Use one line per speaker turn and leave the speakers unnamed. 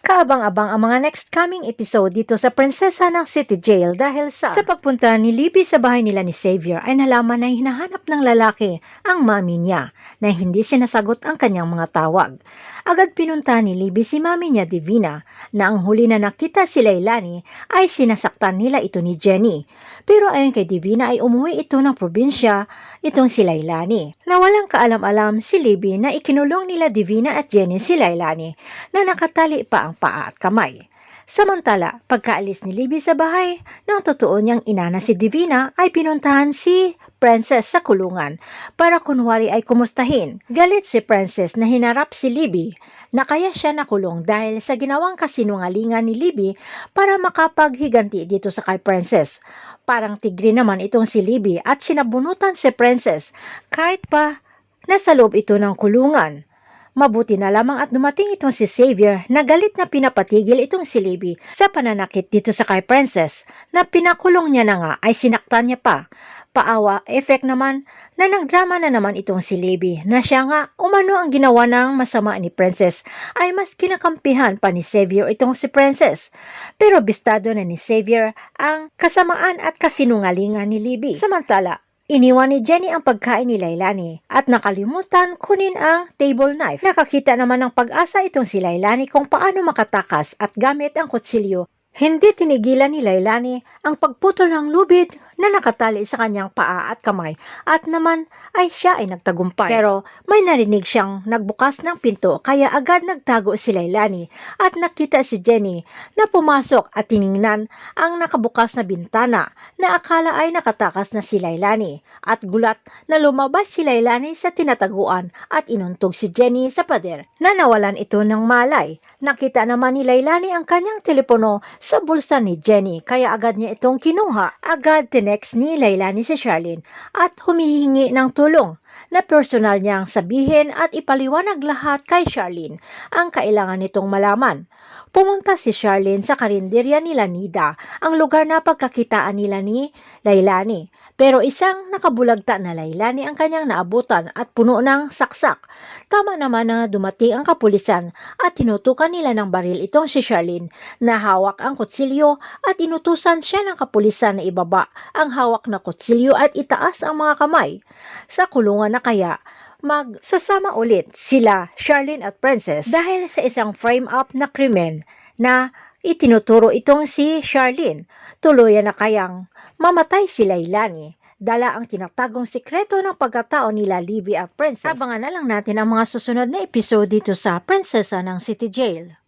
Kaabang-abang ang mga next coming episode dito sa Prinsesa ng City Jail dahil sa sa pagpunta ni Libby sa bahay nila ni Xavier ay nalaman na hinahanap ng lalaki ang mami niya na hindi sinasagot ang kanyang mga tawag. Agad pinunta ni Libby si mami niya Divina na ang huli na nakita si Lailani ay sinasaktan nila ito ni Jenny. Pero ayon kay Divina ay umuwi ito ng probinsya itong si Lailani. Na walang kaalam-alam si Libby na ikinulong nila Divina at Jenny si Lailani na nakatali pa ang paa at kamay. Samantala, pagkaalis ni Libby sa bahay, nang totoo niyang ina na si Divina ay pinuntahan si Princess sa kulungan para kunwari ay kumustahin. Galit si Princess na hinarap si Libby na kaya siya nakulong dahil sa ginawang kasinungalingan ni Libby para makapaghiganti dito sa kay Princess. Parang tigre naman itong si Libby at sinabunutan si Princess kahit pa nasa loob ito ng kulungan. Mabuti na lamang at dumating itong si Xavier na galit na pinapatigil itong si Libby sa pananakit dito sa kay Princess na pinakulong niya na nga ay sinaktan niya pa. Paawa, effect naman na nagdrama na naman itong si Libby na siya nga umano ang ginawa ng masama ni Princess ay mas kinakampihan pa ni Xavier itong si Princess. Pero bistado na ni Xavier ang kasamaan at kasinungalingan ni Libby. Samantala, Iniwan ni Jenny ang pagkain ni Lailani at nakalimutan kunin ang table knife. Nakakita naman ng pag-asa itong si Lailani kung paano makatakas at gamit ang kutsilyo. Hindi tinigilan ni Lailani ang pagputol ng lubid na nakatali sa kanyang paa at kamay at naman ay siya ay nagtagumpay. Pero may narinig siyang nagbukas ng pinto kaya agad nagtago si Lailani at nakita si Jenny na pumasok at tiningnan ang nakabukas na bintana na akala ay nakatakas na si Lailani at gulat na lumabas si Lailani sa tinataguan at inuntog si Jenny sa pader na nawalan ito ng malay. Nakita naman ni Lailani ang kanyang telepono sa bulsa ni Jenny kaya agad niya itong kinuha. Agad tinext ni Lailani si Charlene at humihingi ng tulong na personal niyang sabihin at ipaliwanag lahat kay Charlene ang kailangan nitong malaman. Pumunta si Charlene sa karinderya nila Nida, ang lugar na pagkakitaan nila ni Lailani. Pero isang nakabulagta na Lailani ang kanyang naabutan at puno ng saksak. Tama naman na dumating ang kapulisan at tinutukan nila ng baril itong si Charlene na hawak ang kutsilyo at inutusan siya ng kapulisan na ibaba ang hawak na kutsilyo at itaas ang mga kamay. Sa kulungan na kaya, magsasama ulit sila, Charlene at Princess dahil sa isang frame-up na krimen na itinuturo itong si Charlene. Tuluyan na kayang mamatay si Lailani. Dala ang tinatagong sikreto ng pagkatao nila Libby at Princess. Abangan na lang natin ang mga susunod na episode dito sa Prinsesa ng City Jail.